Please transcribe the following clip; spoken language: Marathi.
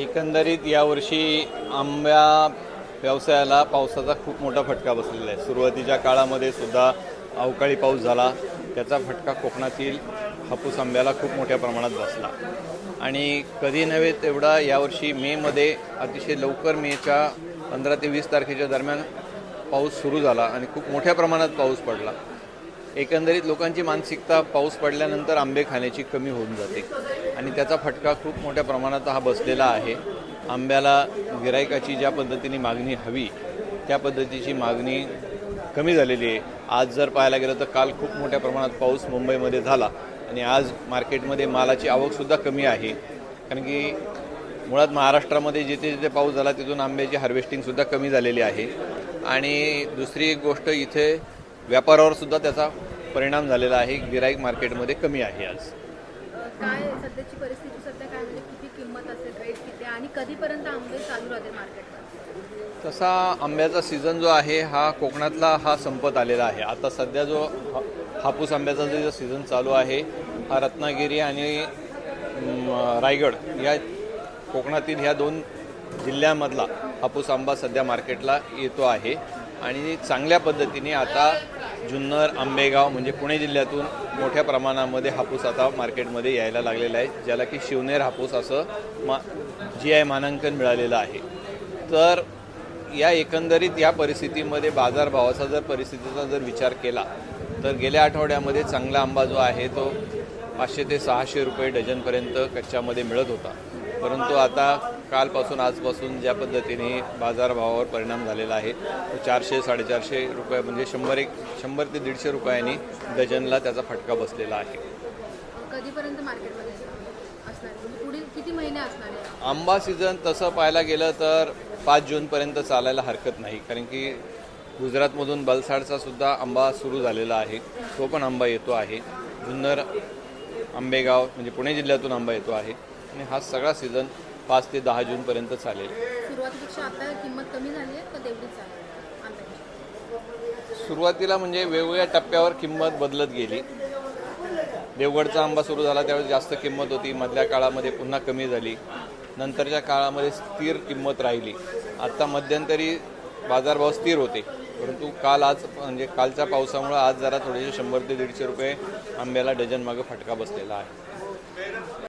एकंदरीत यावर्षी आंब्या व्यवसायाला पावसाचा खूप मोठा फटका बसलेला आहे. सुरुवातीच्या काळामध्ये सुद्धा अवकाळी पाऊस झाला. त्याचा फटका कोकणातील हापूस आंब्याला खूप मोठ्या प्रमाणात बसला. आणि कधी नव्हे तेवढा यावर्षी मेमध्ये अतिशय लवकर मेच्या पंधरा ते वीस तारखेच्या दरम्यान पाऊस सुरू झाला आणि खूप मोठ्या प्रमाणात पाऊस पडला. एकंदरीत लोकांची मानसिकता पाऊस पडल्यानंतर आंबे खाण्याची कमी होऊन जाते. आणि त्याचा फटका खूप मोठ्या प्रमाणात हा बसलेला आहे. आंब्याला गिरायकाची ज्या पद्धतीने मागणी हवी त्या पद्धतीची मागणी कमी झालेली आहे. आज जर पाहायला गेलं तर काल खूप मोठ्या प्रमाणात पाऊस मुंबईमध्ये झाला आणि आज मार्केटमध्ये मालाची आवकसुद्धा कमी आहे. कारण की मुळात महाराष्ट्रामध्ये जिथे जिथे पाऊस झाला तिथून आंब्याची हार्वेस्टिंगसुद्धा कमी झालेली आहे. आणि दुसरी एक गोष्ट इथे व्यापारावर सुद्धा त्याचा परिणाम झालेला आहे. गिराईक मार्केटमध्ये कमी आहे आज. काय सध्याची परिस्थिती सध्या काय म्हणजे किती किंमत असेल रेट किती आणि कधीपर्यंत आंबे चालू राहते मार्केटमध्ये तसा आंब्याचा सीझन जो आहे हा कोकणातला हा संपत आलेला आहे. आता सध्या जो हापूस आंब्याचा जो सीझन चालू आहे हा रत्नागिरी आणि रायगड या कोकणातील ह्या दोन जिल्ह्यामधला हापूस आंबा सध्या मार्केटला येतो आहे. आणि चांगल्या पद्धतीने आता जुन्नर आंबेगाव म्हणजे पुणे जिल्ह्यातून मोठ्या प्रमाणामध्ये हापूस आता मार्केटमध्ये यायला लागलेला आहे ज्याला की शिवनेर हापूस असं मा जी आय मानांकन मिळालेलं आहे. तर या एकंदरीत या परिस्थितीमध्ये बाजारभावाचा जर परिस्थितीचा जर विचार केला तर गेल्या आठवड्यामध्ये चांगला आंबा जो आहे तो पाचशे ते सहाशे रुपये डझनपर्यंत कच्च्यामध्ये मिळत होता. परंतु आता कालपासून आजपासून ज्या पद्धतीने बाजारभावावर परिणाम झालेला आहे तो चारशे साडेचारशे रुपये म्हणजे शंभर एक शंभर ते दीडशे रुपयांनी डझनला त्याचा फटका बसलेला आहे. कधीपर्यंत मार्केटमध्ये? म्हणजे पुढील किती महिने असणार आंबा सीझन तसं पाहायला गेलं तर पाच जूनपर्यंत चालायला हरकत नाही कारण की गुजरातमधून बलसाडचा सुद्धा आंबा सुरू झालेला आहे. तो पण आंबा येतो आहे. जुन्नर आंबेगाव म्हणजे पुणे जिल्ह्यातून आंबा येतो आहे. आणि हा सगळा सीझन पाच ते दहा जूनपर्यंत चालेल. सुरुवातीला म्हणजे वेगवेगळ्या टप्प्यावर किंमत बदलत गेली. देवगडचा आंबा सुरू झाला त्यावेळेस जास्त किंमत होती. मधल्या काळामध्ये पुन्हा कमी झाली. नंतरच्या काळामध्ये स्थिर किंमत राहिली. आत्ता मध्यंतरी बाजारभाव स्थिर होते. परंतु काल आज म्हणजे कालच्या पावसामुळे आज जरा थोडेसे शंभर ते दीडशे रुपये आंब्याला डझन मागं फटका बसलेला आहे.